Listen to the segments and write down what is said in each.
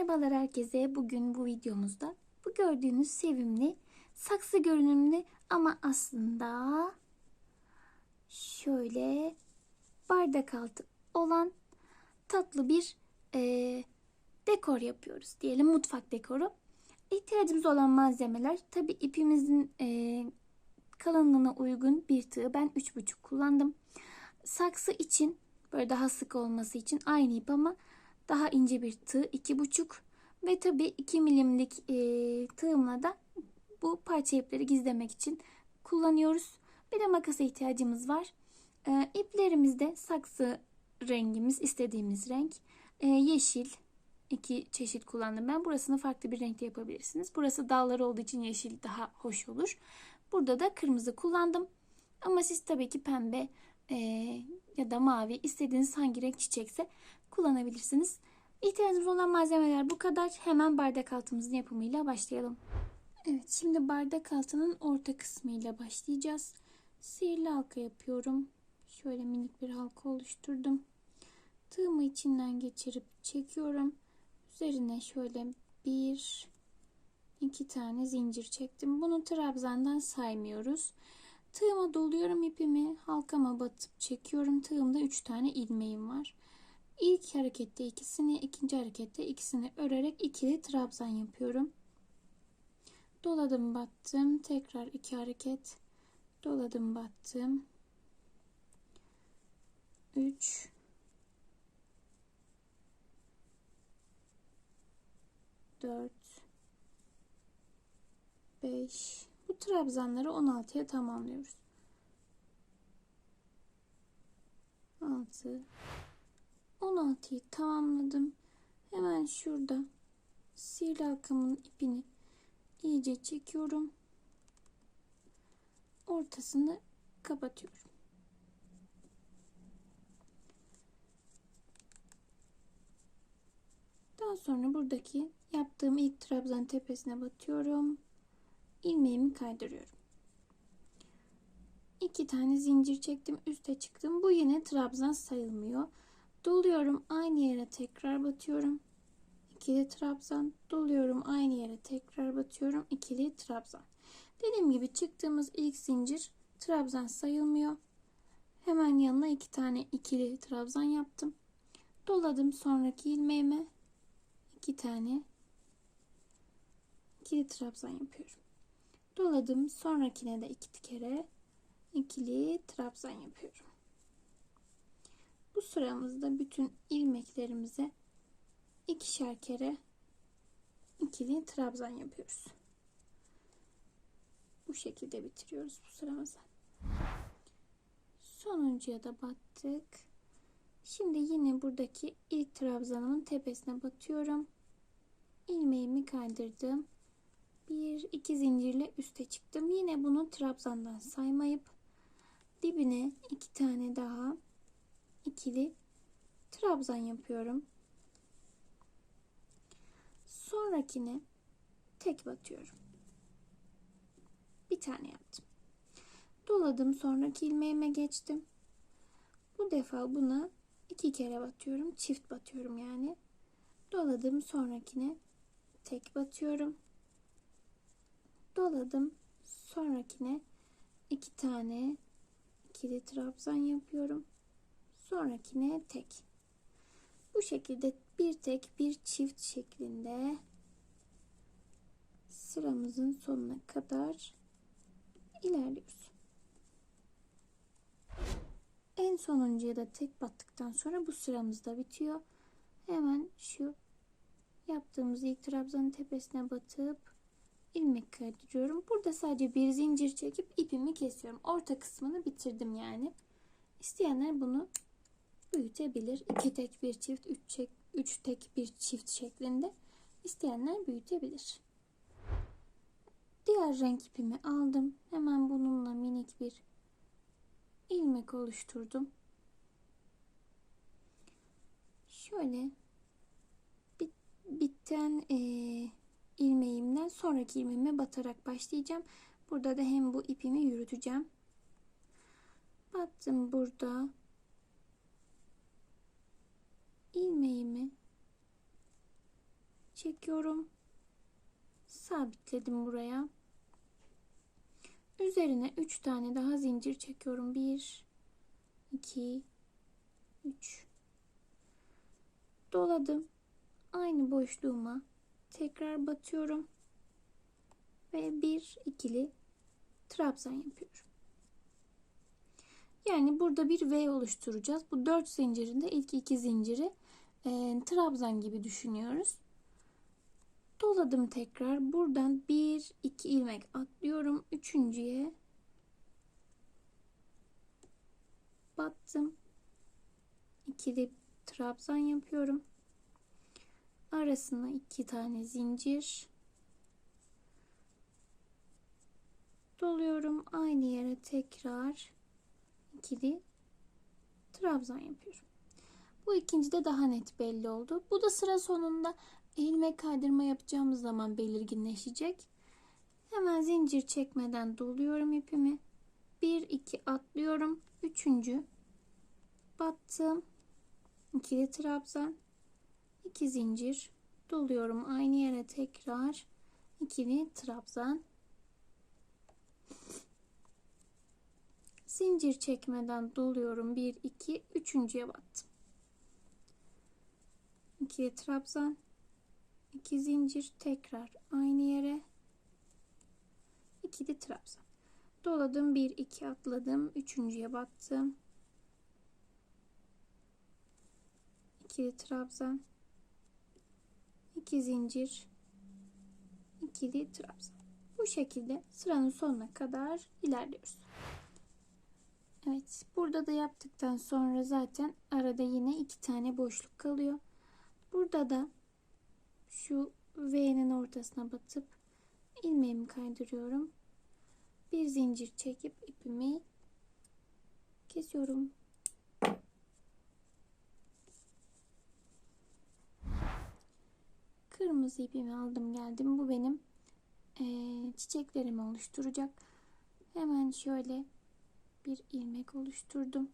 Merhabalar herkese. Bugün bu videomuzda bu gördüğünüz sevimli saksı görünümlü ama aslında şöyle bardak altı olan tatlı bir eee, dekor yapıyoruz diyelim mutfak dekoru. İhtiyacımız olan malzemeler tabi ipimizin eee, kalınlığına uygun bir tığ ben 3,5 kullandım. Saksı için böyle daha sık olması için aynı ip ama daha ince bir tığ 2,5 ve tabi 2 milimlik e, tığımla da bu parça ipleri gizlemek için kullanıyoruz. Bir de makasa ihtiyacımız var. E, iplerimizde saksı rengimiz istediğimiz renk E, yeşil iki çeşit kullandım ben. Burasını farklı bir renkte yapabilirsiniz. Burası dalları olduğu için yeşil daha hoş olur. Burada da kırmızı kullandım. Ama siz tabii ki pembe e, ya da mavi istediğiniz hangi renk çiçekse kullanabilirsiniz. İhtiyacımız olan malzemeler bu kadar. Hemen bardak altımızın yapımıyla başlayalım. Evet şimdi bardak altının orta kısmıyla başlayacağız. Sihirli halka yapıyorum. Şöyle minik bir halka oluşturdum. Tığımı içinden geçirip çekiyorum. Üzerine şöyle bir iki tane zincir çektim. Bunu trabzandan saymıyoruz. Tığıma doluyorum ipimi. Halkama batıp çekiyorum. Tığımda 3 tane ilmeğim var. İlk harekette ikisini, ikinci harekette ikisini örerek ikili trabzan yapıyorum. Doladım battım. Tekrar iki hareket. Doladım battım. 3 4 5 Bu trabzanları 16'ya tamamlıyoruz. 6 16'yı tamamladım. Hemen şurada sihirli halkamın ipini iyice çekiyorum. Ortasını kapatıyorum. Daha sonra buradaki yaptığım ilk trabzan tepesine batıyorum. İlmeğimi kaydırıyorum. İki tane zincir çektim, üste çıktım. Bu yine trabzan sayılmıyor. Doluyorum aynı yere tekrar batıyorum. İkili trabzan. Doluyorum aynı yere tekrar batıyorum. İkili trabzan. Dediğim gibi çıktığımız ilk zincir trabzan sayılmıyor. Hemen yanına iki tane ikili trabzan yaptım. Doladım sonraki ilmeğime iki tane ikili trabzan yapıyorum. Doladım sonrakine de iki kere ikili trabzan yapıyorum. Bu sıramızda bütün ilmeklerimize ikişer kere ikili trabzan yapıyoruz. Bu şekilde bitiriyoruz bu sıramızı. Sonuncuya da battık. Şimdi yine buradaki ilk trabzanımın tepesine batıyorum. İlmeğimi kaydırdım. Bir iki zincirle üste çıktım. Yine bunu trabzandan saymayıp dibine iki tane daha ikili trabzan yapıyorum. Sonrakine tek batıyorum. Bir tane yaptım. Doladım sonraki ilmeğime geçtim. Bu defa buna iki kere batıyorum. Çift batıyorum yani. Doladım sonrakine tek batıyorum. Doladım sonrakine iki tane ikili trabzan yapıyorum. Sonrakine tek. Bu şekilde bir tek bir çift şeklinde sıramızın sonuna kadar ilerliyoruz. En sonuncuya da tek battıktan sonra bu sıramız da bitiyor. Hemen şu yaptığımız ilk trabzanın tepesine batıp ilmek kaydırıyorum. Burada sadece bir zincir çekip ipimi kesiyorum. Orta kısmını bitirdim yani. İsteyenler bunu büyütebilir. İki tek bir çift, üç, çek, üç tek bir çift şeklinde isteyenler büyütebilir. Diğer renk ipimi aldım. Hemen bununla minik bir ilmek oluşturdum. Şöyle bit, bitten e, ilmeğimden sonraki ilmeğime batarak başlayacağım. Burada da hem bu ipimi yürüteceğim. Battım burada. ilmeğimi çekiyorum. Sabitledim buraya. Üzerine 3 tane daha zincir çekiyorum. 1 2 3 Doladım. Aynı boşluğuma tekrar batıyorum. Ve bir ikili trabzan yapıyorum. Yani burada bir V oluşturacağız. Bu 4 zincirinde ilk iki zinciri e, trabzan gibi düşünüyoruz. Doladım tekrar. Buradan 1 2 ilmek atlıyorum. Üçüncüye battım. İkili trabzan yapıyorum. Arasına iki tane zincir doluyorum. Aynı yere tekrar ikili trabzan yapıyorum. Bu ikinci de daha net belli oldu. Bu da sıra sonunda ilmek kaydırma yapacağımız zaman belirginleşecek. Hemen zincir çekmeden doluyorum ipimi. 1 2 atlıyorum. Üçüncü battım. İkili trabzan. 2 zincir doluyorum aynı yere tekrar ikili trabzan. Zincir çekmeden doluyorum. 1 2 üçüncüye battım. İkili trabzan. 2 zincir tekrar aynı yere ikili trabzan doladım 1 2 atladım üçüncüye battım ikili trabzan 2 zincir ikili trabzan bu şekilde sıranın sonuna kadar ilerliyoruz Evet burada da yaptıktan sonra zaten arada yine iki tane boşluk kalıyor burada da şu V'nin ortasına batıp ilmeğimi kaydırıyorum. Bir zincir çekip ipimi kesiyorum. Kırmızı ipimi aldım geldim. Bu benim e, çiçeklerimi oluşturacak. Hemen şöyle bir ilmek oluşturdum.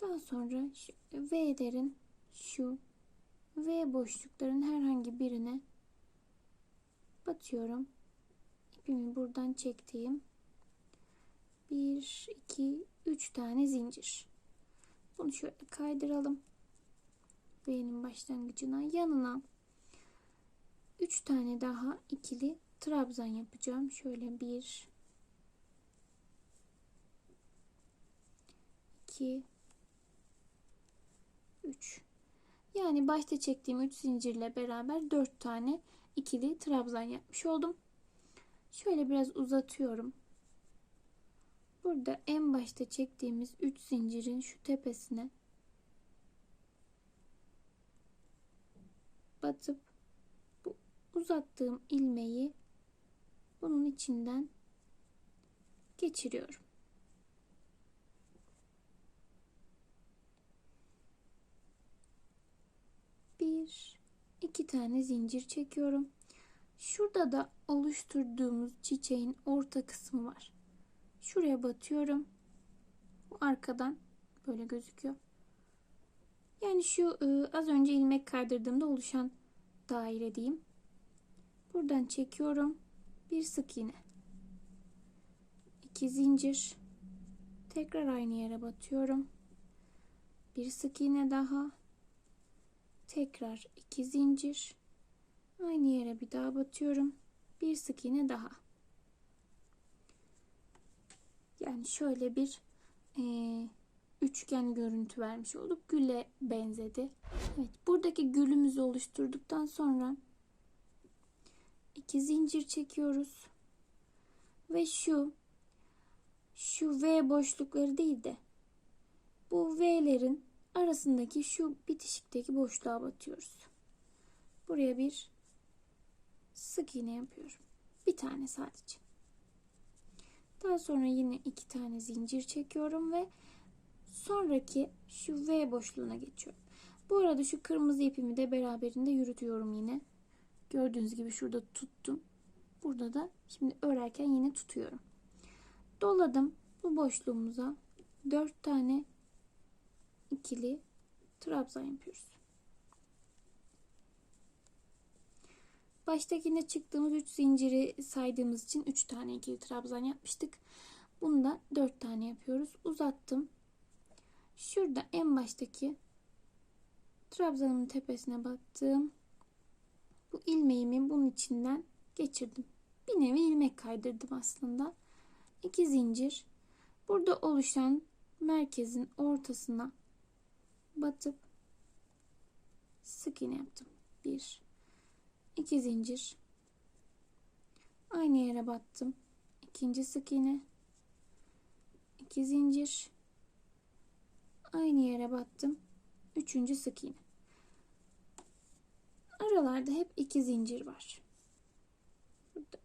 Daha sonra şu V'lerin şu V boşlukların herhangi birine batıyorum. İpimi buradan çektiğim 1 2 3 tane zincir. Bunu şöyle kaydıralım. V'nin başlangıcına yanına 3 tane daha ikili trabzan yapacağım. Şöyle 1 2 3 yani başta çektiğim 3 zincirle beraber 4 tane ikili trabzan yapmış oldum. Şöyle biraz uzatıyorum. Burada en başta çektiğimiz 3 zincirin şu tepesine batıp bu uzattığım ilmeği bunun içinden geçiriyorum. bir iki tane zincir çekiyorum. Şurada da oluşturduğumuz çiçeğin orta kısmı var. Şuraya batıyorum. Bu arkadan böyle gözüküyor. Yani şu e, az önce ilmek kaydırdığımda oluşan daire diyeyim. Buradan çekiyorum. Bir sık iğne. iki zincir. Tekrar aynı yere batıyorum. Bir sık iğne daha tekrar iki zincir aynı yere bir daha batıyorum bir sık iğne daha yani şöyle bir e, üçgen görüntü vermiş olduk güle benzedi evet buradaki gülümüzü oluşturduktan sonra iki zincir çekiyoruz ve şu şu V boşlukları değil de bu V'lerin arasındaki şu bitişikteki boşluğa batıyoruz. Buraya bir sık iğne yapıyorum. Bir tane sadece. Daha sonra yine iki tane zincir çekiyorum ve sonraki şu V boşluğuna geçiyorum. Bu arada şu kırmızı ipimi de beraberinde yürütüyorum yine. Gördüğünüz gibi şurada tuttum. Burada da şimdi örerken yine tutuyorum. Doladım bu boşluğumuza 4 tane ikili trabzan yapıyoruz. Baştakinde çıktığımız 3 zinciri saydığımız için 3 tane ikili trabzan yapmıştık. Bunda 4 tane yapıyoruz. Uzattım. Şurada en baştaki trabzanımın tepesine battım. Bu ilmeğimi bunun içinden geçirdim. Bir nevi ilmek kaydırdım aslında. 2 zincir. Burada oluşan merkezin ortasına batıp sık iğne yaptım. 1 2 zincir. Aynı yere battım. İkinci sık iğne. 2 zincir. Aynı yere battım. Üçüncü sık iğne. Aralarda hep iki zincir var. Burada.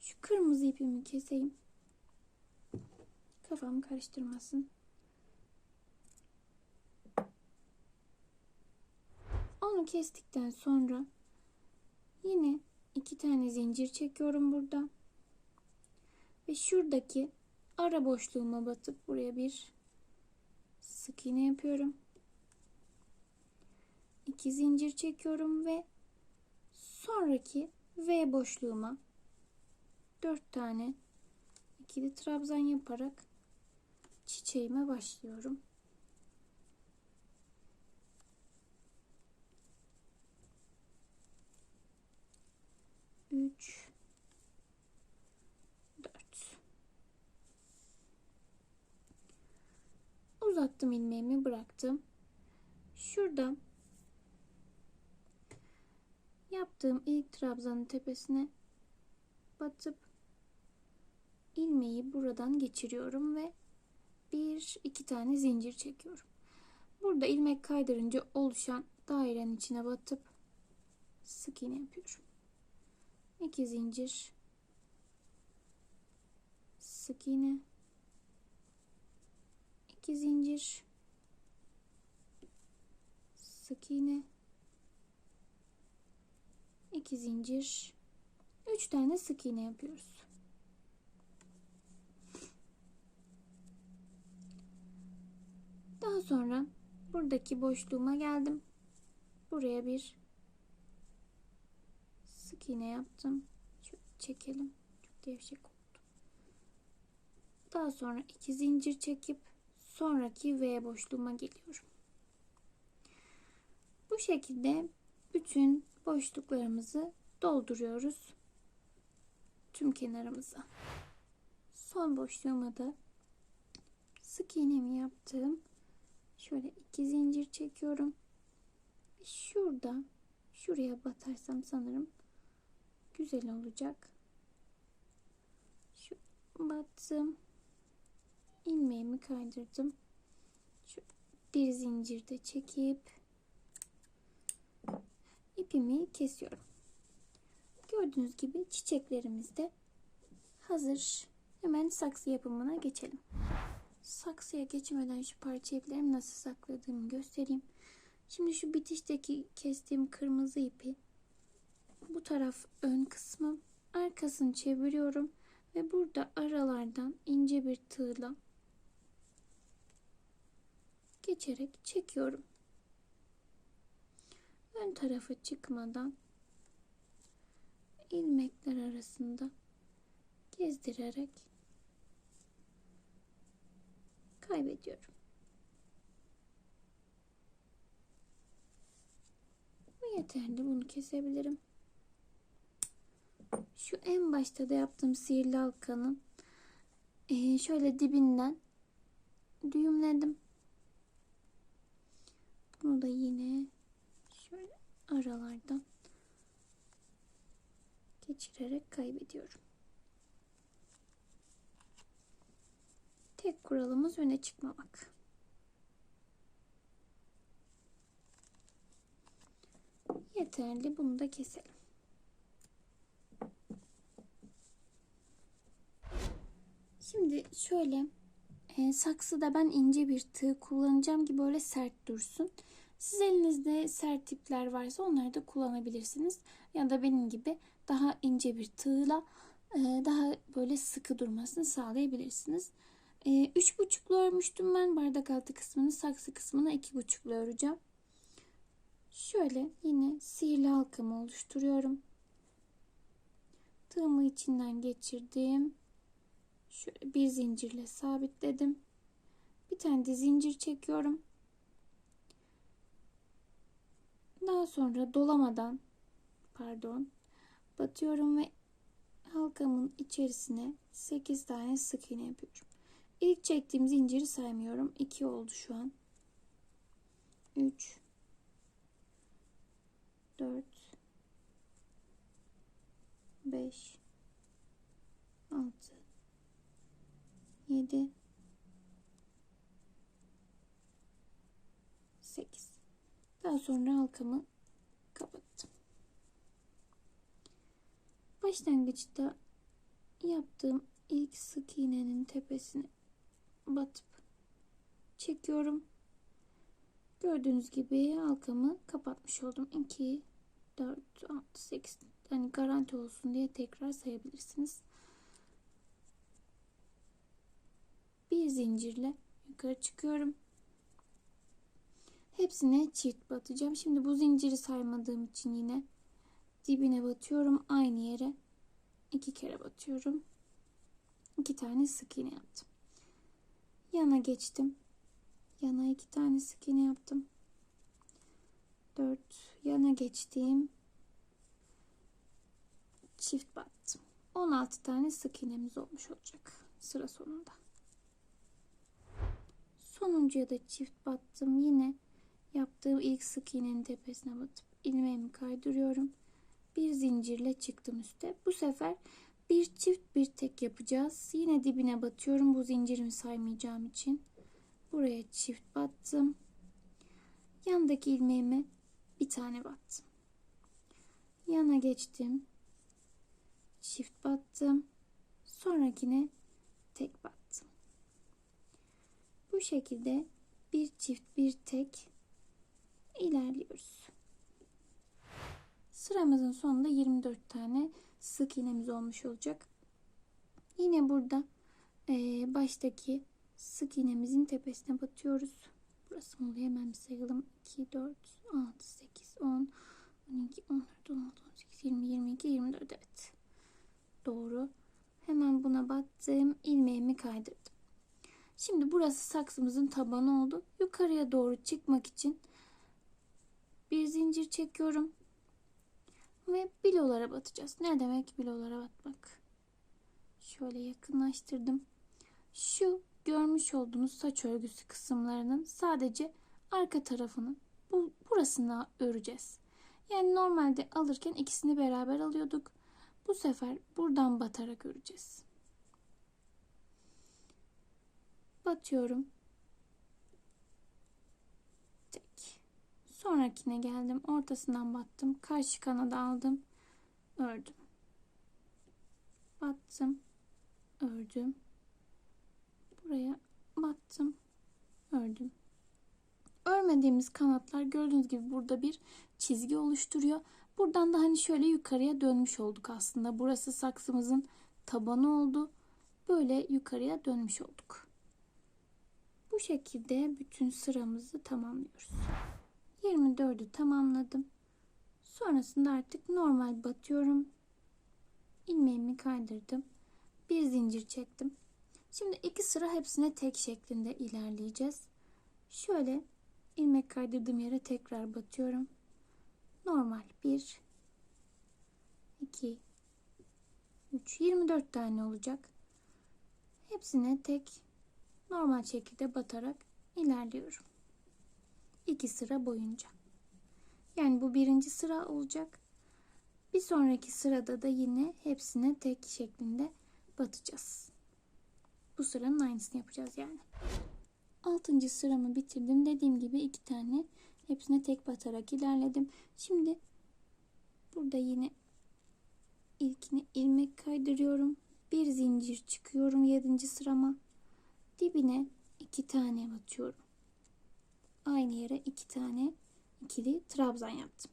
Şu kırmızı ipimi keseyim. Kafam karıştırmasın. Onu kestikten sonra yine iki tane zincir çekiyorum burada. Ve şuradaki ara boşluğuma batıp buraya bir sık iğne yapıyorum. 2 zincir çekiyorum ve sonraki V boşluğuma 4 tane ikili trabzan yaparak çiçeğime başlıyorum. Üç, dört. Uzattım ilmeğimi bıraktım. Şurada yaptığım ilk trabzanın tepesine batıp ilmeği buradan geçiriyorum ve bir iki tane zincir çekiyorum. Burada ilmek kaydırınca oluşan dairenin içine batıp sık iğne yapıyorum. 2 zincir. Sık iğne 2 zincir. Sık iğne 2 zincir. 3 tane sık iğne yapıyoruz. Daha sonra buradaki boşluğuma geldim. Buraya bir sık iğne yaptım. Şöyle çekelim. Çok gevşek oldu. Daha sonra iki zincir çekip sonraki V boşluğuma geliyorum. Bu şekilde bütün boşluklarımızı dolduruyoruz. Tüm kenarımıza. Son boşluğuma da sık iğnemi yaptım. Şöyle iki zincir çekiyorum. Şurada şuraya batarsam sanırım güzel olacak. Şu battım. ilmeğimi kaydırdım. Şu bir zincirde çekip ipimi kesiyorum. Gördüğünüz gibi çiçeklerimiz de hazır. Hemen saksı yapımına geçelim. Saksıya geçmeden şu parça iplerimi nasıl sakladığımı göstereyim. Şimdi şu bitişteki kestiğim kırmızı ipi taraf ön kısmı arkasını çeviriyorum ve burada aralardan ince bir tığla geçerek çekiyorum. Ön tarafı çıkmadan ilmekler arasında gezdirerek kaybediyorum. Bu yeterli. Bunu kesebilirim. Şu en başta da yaptığım sihirli halkanın e, şöyle dibinden düğümledim. Bunu da yine şöyle aralardan geçirerek kaybediyorum. Tek kuralımız öne çıkmamak. Yeterli. Bunu da keselim. Şimdi şöyle e, saksıda ben ince bir tığ kullanacağım ki böyle sert dursun. Siz elinizde sert ipler varsa onları da kullanabilirsiniz. Ya da benim gibi daha ince bir tığla e, daha böyle sıkı durmasını sağlayabilirsiniz. Ee, üç buçuklu örmüştüm ben bardak altı kısmını saksı kısmına iki buçuklu öreceğim. Şöyle yine sihirli halkamı oluşturuyorum. Tığımı içinden geçirdim. Şöyle bir zincirle sabitledim. Bir tane de zincir çekiyorum. Daha sonra dolamadan pardon batıyorum ve halkamın içerisine 8 tane sık iğne yapıyorum. İlk çektiğim zinciri saymıyorum. 2 oldu şu an. 3 4 5 6 7 8 Daha sonra halkamı kapattım. Başlangıçta yaptığım ilk sık iğnenin tepesine batıp çekiyorum. Gördüğünüz gibi halkamı kapatmış oldum. 2 4 6 8 hani garanti olsun diye tekrar sayabilirsiniz. Bir zincirle yukarı çıkıyorum. Hepsine çift batacağım. Şimdi bu zinciri saymadığım için yine dibine batıyorum. Aynı yere iki kere batıyorum. İki tane sık iğne yaptım. Yana geçtim. Yana iki tane sık iğne yaptım. Dört. Yana geçtiğim çift battım. 16 tane sık iğnemiz olmuş olacak sıra sonunda. Sonuncuya da çift battım. Yine yaptığım ilk sık iğnenin tepesine batıp ilmeğimi kaydırıyorum. Bir zincirle çıktım üste. Bu sefer bir çift bir tek yapacağız. Yine dibine batıyorum bu zincirimi saymayacağım için. Buraya çift battım. Yandaki ilmeğime bir tane battım. Yana geçtim. Çift battım. Sonrakine tek battım. Bu şekilde bir çift bir tek ilerliyoruz. Sıramızın sonunda 24 tane sık iğnemiz olmuş olacak. Yine burada e, baştaki sık iğnemizin tepesine batıyoruz. Burası mı oluyor? Hemen bir sayalım. 2, 4, 6, 8, 10, 12, 14, 16, 18, 20, 22, 24. Evet. Doğru. Hemen buna battım. ilmeğimi kaydırdım. Şimdi burası saksımızın tabanı oldu. Yukarıya doğru çıkmak için bir zincir çekiyorum. Ve bilolara batacağız. Ne demek bilolara batmak? Şöyle yakınlaştırdım. Şu görmüş olduğunuz saç örgüsü kısımlarının sadece arka tarafını bu burasına öreceğiz. Yani normalde alırken ikisini beraber alıyorduk. Bu sefer buradan batarak öreceğiz. Batıyorum. Tek. Sonrakine geldim. Ortasından battım. Karşı kanada aldım. Ördüm. Battım. Ördüm. Buraya battım. Ördüm. Örmediğimiz kanatlar gördüğünüz gibi burada bir çizgi oluşturuyor. Buradan da hani şöyle yukarıya dönmüş olduk aslında. Burası saksımızın tabanı oldu. Böyle yukarıya dönmüş olduk. Bu şekilde bütün sıramızı tamamlıyoruz. 24'ü tamamladım. Sonrasında artık normal batıyorum. ilmeğimi kaydırdım. Bir zincir çektim. Şimdi iki sıra hepsine tek şeklinde ilerleyeceğiz. Şöyle ilmek kaydırdığım yere tekrar batıyorum. Normal 1 2 3 24 tane olacak. Hepsine tek normal şekilde batarak ilerliyorum. İki sıra boyunca. Yani bu birinci sıra olacak. Bir sonraki sırada da yine hepsine tek şeklinde batacağız. Bu sıranın aynısını yapacağız yani. Altıncı sıramı bitirdim. Dediğim gibi iki tane hepsine tek batarak ilerledim. Şimdi burada yine ilkini ilmek kaydırıyorum. Bir zincir çıkıyorum yedinci sırama. Dibine iki tane batıyorum. Aynı yere iki tane ikili trabzan yaptım.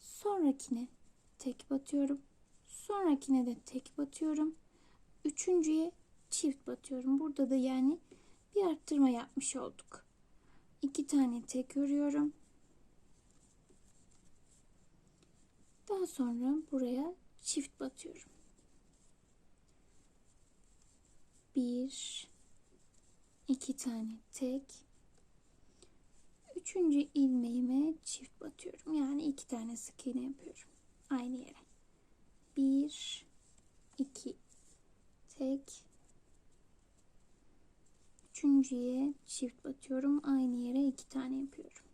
Sonrakine tek batıyorum. Sonrakine de tek batıyorum. Üçüncüye çift batıyorum. Burada da yani bir arttırma yapmış olduk. İki tane tek örüyorum. Daha sonra buraya çift batıyorum. Bir, iki tane tek. Üçüncü ilmeğime çift batıyorum. Yani iki tane sık iğne yapıyorum. Aynı yere. Bir, iki, tek. Üçüncüye çift batıyorum. Aynı yere iki tane yapıyorum.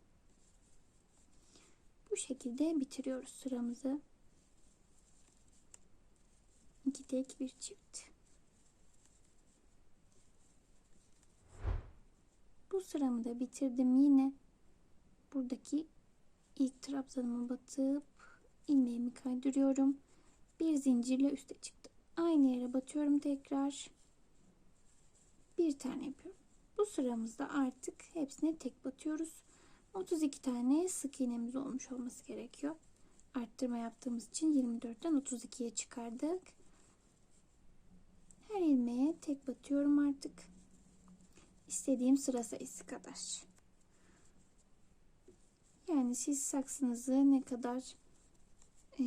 Bu şekilde bitiriyoruz sıramızı. İki tek bir çift. Bu sıramı da bitirdim. Yine buradaki ilk trabzanıma batıp ilmeğimi kaydırıyorum. Bir zincirle üste çıktım. Aynı yere batıyorum tekrar. Bir tane yapıyorum. Bu sıramızda artık hepsine tek batıyoruz. 32 tane sık iğnemiz olmuş olması gerekiyor. Arttırma yaptığımız için 24'ten 32'ye çıkardık. Her ilmeğe tek batıyorum artık. İstediğim sıra sayısı kadar. Yani siz saksınızı ne kadar e,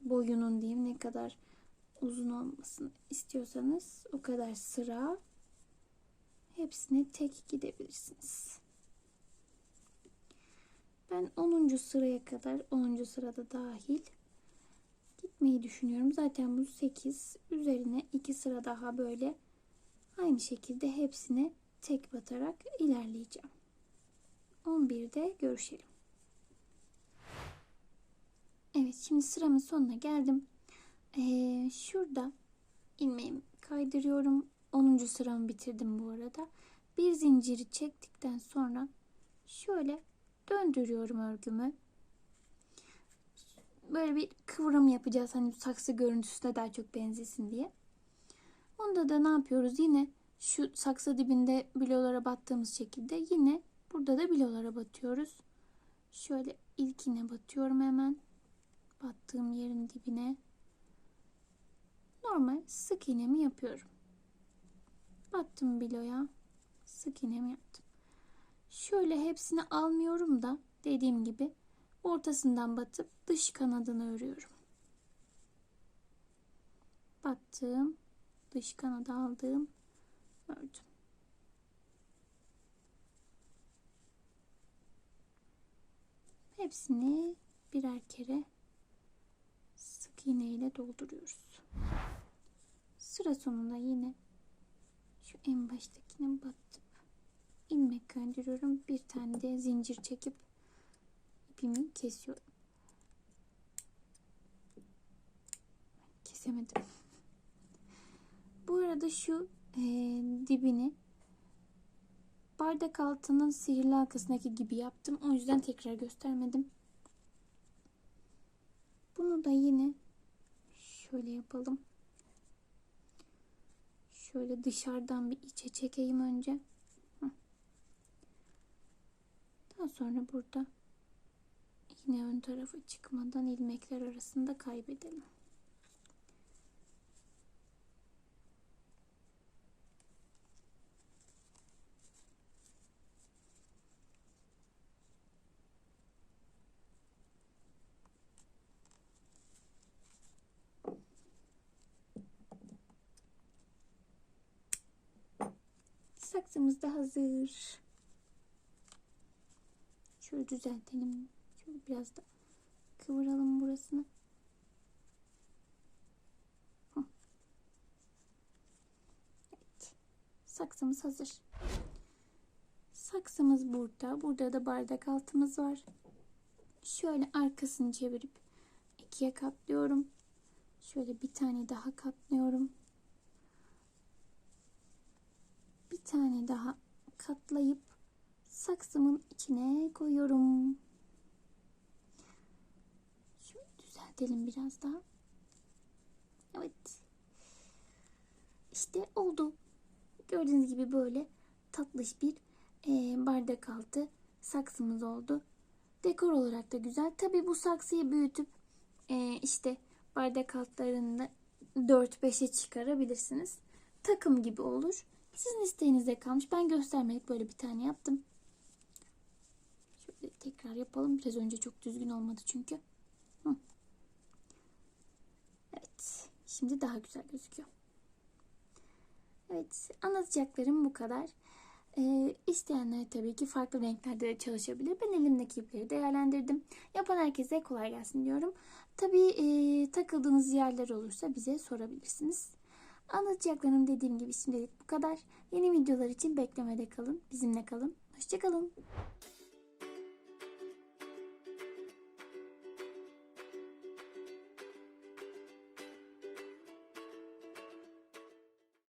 boyunun diyeyim ne kadar uzun olmasını istiyorsanız o kadar sıra hepsine tek gidebilirsiniz. Ben 10. sıraya kadar 10. sırada dahil gitmeyi düşünüyorum. Zaten bu 8 üzerine 2 sıra daha böyle aynı şekilde hepsine tek batarak ilerleyeceğim. 11'de görüşelim. Evet şimdi sıramın sonuna geldim. Ee, şurada ilmeğimi kaydırıyorum. 10. sıramı bitirdim bu arada. Bir zinciri çektikten sonra şöyle döndürüyorum örgümü. Böyle bir kıvrım yapacağız. Hani saksı görüntüsüne daha çok benzesin diye. Onda da ne yapıyoruz? Yine şu saksı dibinde bilolara battığımız şekilde yine burada da bilolara batıyoruz. Şöyle ilkine batıyorum hemen. Battığım yerin dibine. Normal sık iğnemi yapıyorum. Battım biloya. Sık iğnemi yaptım. Şöyle hepsini almıyorum da dediğim gibi ortasından batıp dış kanadını örüyorum. Battım. Dış kanadı aldım. Ördüm. Hepsini birer kere sık iğne ile dolduruyoruz. Sıra sonunda yine şu en baştakine batıp ilmek kaydırıyorum. Bir tane de zincir çekip ipimi kesiyorum. Kesemedim. Bu arada şu e, dibini bardak altının sihirli halkasındaki gibi yaptım. O yüzden tekrar göstermedim. Bunu da yine şöyle yapalım. Şöyle dışarıdan bir içe çekeyim önce. Daha sonra burada yine ön tarafa çıkmadan ilmekler arasında kaybedelim. Saksımız da hazır. Şöyle düzeltelim. Şöyle biraz da kıvıralım burasını. Evet. Saksımız hazır. Saksımız burada. Burada da bardak altımız var. Şöyle arkasını çevirip ikiye katlıyorum. Şöyle bir tane daha katlıyorum. Bir tane daha katlayıp saksımın içine koyuyorum. Şöyle düzeltelim biraz daha. Evet. İşte oldu. Gördüğünüz gibi böyle tatlış bir e, bardak altı saksımız oldu. Dekor olarak da güzel. Tabi bu saksıyı büyütüp e, işte bardak altlarını 4-5'e çıkarabilirsiniz. takım gibi olur. Sizin isteğinize kalmış. Ben göstermelik böyle bir tane yaptım. Şöyle tekrar yapalım. Biraz önce çok düzgün olmadı çünkü. Hı. Evet. Şimdi daha güzel gözüküyor. Evet. Anlatacaklarım bu kadar. Ee, isteyenler tabii ki farklı renklerde de çalışabilir. Ben elimdeki ipleri değerlendirdim. Yapan herkese kolay gelsin diyorum. Tabii e, takıldığınız yerler olursa bize sorabilirsiniz. Anlatacaklarım dediğim gibi şimdilik bu kadar. Yeni videolar için beklemede kalın. Bizimle kalın. Hoşçakalın.